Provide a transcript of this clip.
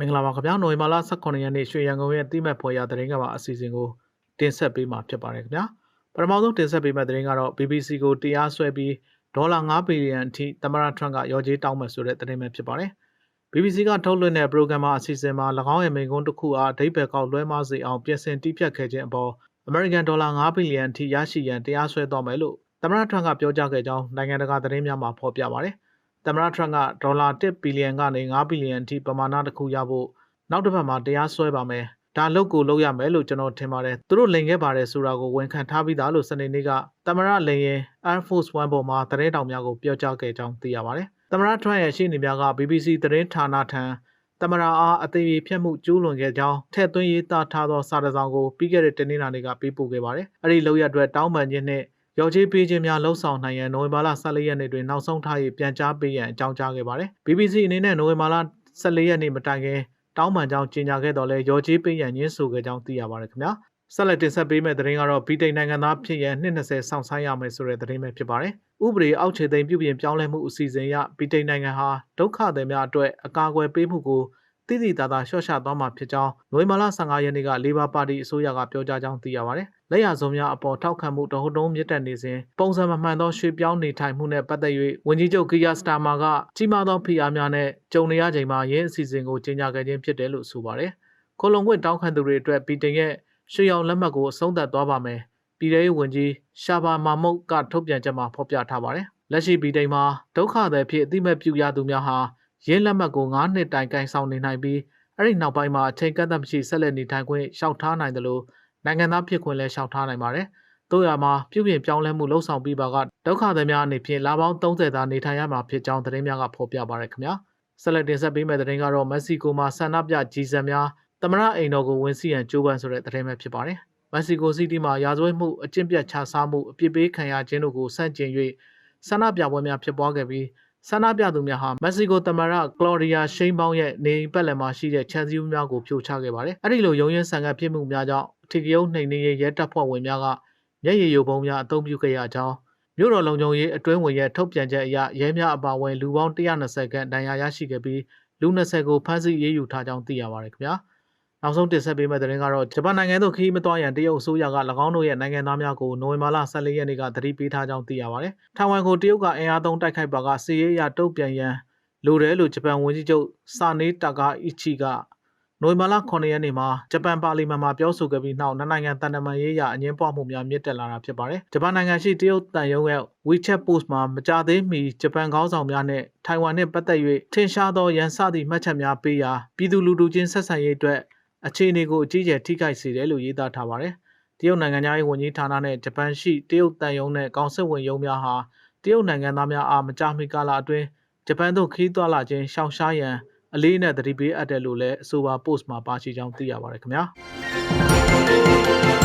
မင်္ဂလာပါခင်ဗျာနိုဝင်ဘာလ18ရက်နေ့ရွှေရန်ကုန်ရဲ့တိမတ်ဖွယ်ရသတင်းကပါအစီအစဉ်ကိုတင်ဆက်ပေးမှာဖြစ်ပါတယ်ခင်ဗျာပထမဆုံးတင်ဆက်ပေးမယ့်သတင်းကတော့ BBC ကိုတရားစွဲပြီးဒေါ်လာ9ဘီလီယံအထိသမ္မတထရန့်ကရော်ကြေးတောင်းမယ်ဆိုတဲ့သတင်းပဲဖြစ်ပါတယ် BBC ကထုတ်လွှင့်တဲ့ program မှာအစီအစဉ်မှာ၎င်းရဲ့မိန့်ခွန်းတစ်ခုအားအဓိပ္ပာယ်ကောက်လွှဲမစေအောင်ပြင်ဆင်တိပြတ်ခဲ့ခြင်းအပေါ် American ဒေါ်လာ9ဘီလီယံအထိရရှိရန်တရားစွဲသွားမယ်လို့သမ္မတထရန့်ကပြောကြားခဲ့ကြောင်းနိုင်ငံတကာသတင်းများမှာဖော်ပြပါတယ် သမ္မတထရန့်ကဒေါ်လာ1ဘီလီယံကနေ9ဘီလီယံအထိပမာဏတစ်ခုရဖို့နောက်တစ်ဖက်မှာတရားစွဲပါမယ်ဒါလုပ်ကိုလုပ်ရမယ်လို့ကျွန်တော်ထင်ပါတယ်သူတို့လိန်ခဲ့ပါတယ်ဆိုတာကိုဝန်ခံထားပြီးသားလို့စနေနေ့ကသမ္မတလိန်ရင် Air Force One ပေါ်မှာသတင်းတောင်များကိုပြောကြားခဲ့ကြောင်းသိရပါတယ်သမ္မတထရန့်ရဲ့ရှေ့နေများက BBC သတင်းဌာနထံသမရာအားအသေးဖြတ်မှုကျူးလွန်ခဲ့ကြောင်းထည့်သွင်းရေးသားထားသောစာတစောင်ကိုပြီးခဲ့တဲ့တနင်္လာနေ့ကပေးပို့ခဲ့ပါတယ်။အဲ့ဒီလောက်ရအတွက်တောင်းပန်ခြင်းနဲ့ ရော်ကြေးပေးခြင်းများလှုံ့ဆော်နိုင်ရန်နိုဝင်ဘာလ14ရက်နေ့တွင်နောက်ဆုံးထား၍ပြန်ကြားပေးရန်အကြောင်းကြားခဲ့ပါတယ်။ BBC အနေနဲ့နိုဝင်ဘာလ14ရက်နေ့မတိုင်ခင်တောင်းပန်ကြောင်းကြေညာခဲ့တော်လဲရော်ကြေးပေးရန်ညှင်းဆိုခဲ့ကြောင်းသိရပါတယ်ခင်ဗျာ။ဆက်လက်တင်ဆက်ပေးမယ့်သတင်းကတော့ဗြိတိန်နိုင်ငံသားဖြစ်ရန်220ဆောင်းဆိုင်ရမယ်ဆိုတဲ့သတင်းပဲဖြစ်ပါတယ်။ဥပဒေအောက်ခြေသိမ်းပြုပြင်ပြောင်းလဲမှုအစီအစဉ်အရဗြိတိန်နိုင်ငံဟာဒုက္ခသည်များအတွက်အကာအကွယ်ပေးမှုကို တည်တည်တာတာလျှော့ချသွားမှာဖြစ်ကြောင်းနိုဝင်ဘာလ15ရက်နေ့ကလေဘာပါတီအစိုးရကပြောကြားကြောင်းသိရပါတယ်။လက်ရစုံများအပေါ်ထောက်ခံမှုတဟုတ်တုံးမြင့်တက်နေစဉ်ပုံစံမမှန်သောရွှေပြောင်းနေထိုင်မှုနဲ့ပတ်သက်၍ဝန်ကြီးချုပ်ကီယာစတာမာကကြီးမားသောဖိအားများနဲ့ကြုံနေရချိန်မှာရင်းအစီအစဉ်ကိုကြေညာခဲ့ခြင်းဖြစ်တယ်လို့ဆိုပါတယ်။ကိုလုံခွင့်တောင်းခံသူတွေအတွက်ဗီတင်ရဲ့ရွှေရောင်လက်မှတ်ကိုအဆုံးသတ်သွားပါမယ်။ပြည်ထောင်ရေးဝန်ကြီးရှာဘာမာမုတ်ကထုတ်ပြန်ချက်မှာဖော်ပြထားပါတယ်။လက်ရှိဗီတိန်မှာဒုက္ခသည်ဖြစ်အတိမတ်ပြုရသူများဟာ ရင်းလက်မှတ်ကို9နှစ်တိုင်ကန်ဆောင်နေနိုင်ပြီးအဲ့ဒီနောက်ပိုင်းမှာအချိန်ကန့်သတ်မရှိဆက်လက်နေထိုင်ခွင့်ရှောက်ထားနိုင်တယ်လို့နိုင်ငံသားဖြစ်ခွင့်လည်းရှောက်ထားနိုင်ပါတယ်။တို့ရမှာပြုပြင်ပြောင်းလဲမှုလှုံ့ဆော်ပြီးပါကဒုက္ခသည်များအနေဖြင့်လာပေါင်း30သာနေထိုင်ရမှာဖြစ်ကြောင်းသတင်းများကဖော်ပြပါရခင်ဗျာ။ဆက်လက်တင်ဆက်ပေးမယ့်သတင်းကတော့မက္ကဆီကိုမှာဆန္ဒပြကြီးစံများသမရအိမ်တော်ကိုဝင်စီရန်ကြိုးပမ်းဆိုတဲ့သတင်းပဲဖြစ်ပါတယ်။မက္ကဆီကိုစီးတီးမှာရာဇဝတ်မှုအကျင့်ပြတ်ခြစားမှုအပြစ်ပေးခံရခြင်းတို့ကိုဆန့်ကျင်၍ဆန္ဒပြပွဲများဖြစ်ပွားခဲ့ပြီး ဆန္ဒပြသူများဟာမက္ကဆီကိုသမ္မတကလော်ဒီယာရှိန်ပေါင်းရဲ့နေအိမ်ပတ်လည်မှာရှိတဲ့ခြံစည်းများကိုဖြိုချခဲ့ပါတယ်။အဲဒီလိုရုံးရင်းဆန်ကပ်ဖြစ်မှုများကြောင့်အထီကရုံးနှိမ်နင်းရေးရဲတပ်ဖွဲ့ဝင်များကမျက်ရည်ယိုပုံများအသုံးပြုခဲ့ရကြောင်းမြို့တော်လုံခြုံရေးအတွင်းဝင်ရဲ့ထုတ်ပြန်ချက်အရရဲများအပါအဝင်လူပေါင်း120ခန့်ဒဏ်ရာရရှိခဲ့ပြီးလူ20ကိုဖမ်းဆီးရေးယူထားကြောင်းသိရပါတယ်ခင်ဗျာ။ နောက်ဆုံးတင်ဆက်ပေးမယ့်သတင်းကတော့ဂျပန်နိုင်ငံသို့ခရီးမသွားရန်တရုတ်အစိုးရက၎င်းတို့ရဲ့နိုင်ငံသားများကိုနိုဝင်ဘာလ14ရက်နေ့ကသတိပေးထားကြောင်းသိရပါတယ်။ထိုင်ဝမ်ကိုတရုတ်ကအင်အားသုံးတိုက်ခိုက်ပါကစီးရဲရတုတ်ပြန်ရန်လိုတယ်လို့ဂျပန်ဝန်ကြီးချုပ်စာနေတာကာအီချီကနိုဝင်ဘာလ9ရက်နေ့မှာဂျပန်ပါလီမန်မှာပြောဆိုခဲ့ပြီးနောက်နှစ်နိုင်ငံတန်တမာရေးရအငင်းပွားမှုများမြင့်တက်လာတာဖြစ်ပါတယ်။ဂျပန်နိုင်ငံရှိတရုတ်တန်ယုံရဲ့ WeChat Post မှာမကြသေးမီဂျပန်ခေါင်းဆောင်များနဲ့ထိုင်ဝမ်နဲ့ပတ်သက်၍ထင်ရှားသောရန်စသည့်မှတ်ချက်များပေးရာပြည်သူလူထုချင်းဆက်ဆံရေးအတွက် အခြေအနေကိုအကြီးအကျယ်ထိခိုက်စေတယ်လို့ရေးသားထားပါတယ်။တရုတ်နိုင်ငံသားရေးဝန်ကြီးဌာနနဲ့ဂျပန်ရှိတရုတ်တန်ယုံနဲ့ကောင်စစ်ဝင်ရုံးများဟာတရုတ်နိုင်ငံသားများအားမကြာမီကာလအတွင်းဂျပန်သို့ခီးသွွာလာခြင်းရှောင်ရှားရန်အလေးနဲ့သတိပေးအပ်တယ်လို့လည်းအဆိုပါ post မှာပါရှိကြောင်းသိရပါတယ်ခင်ဗျာ။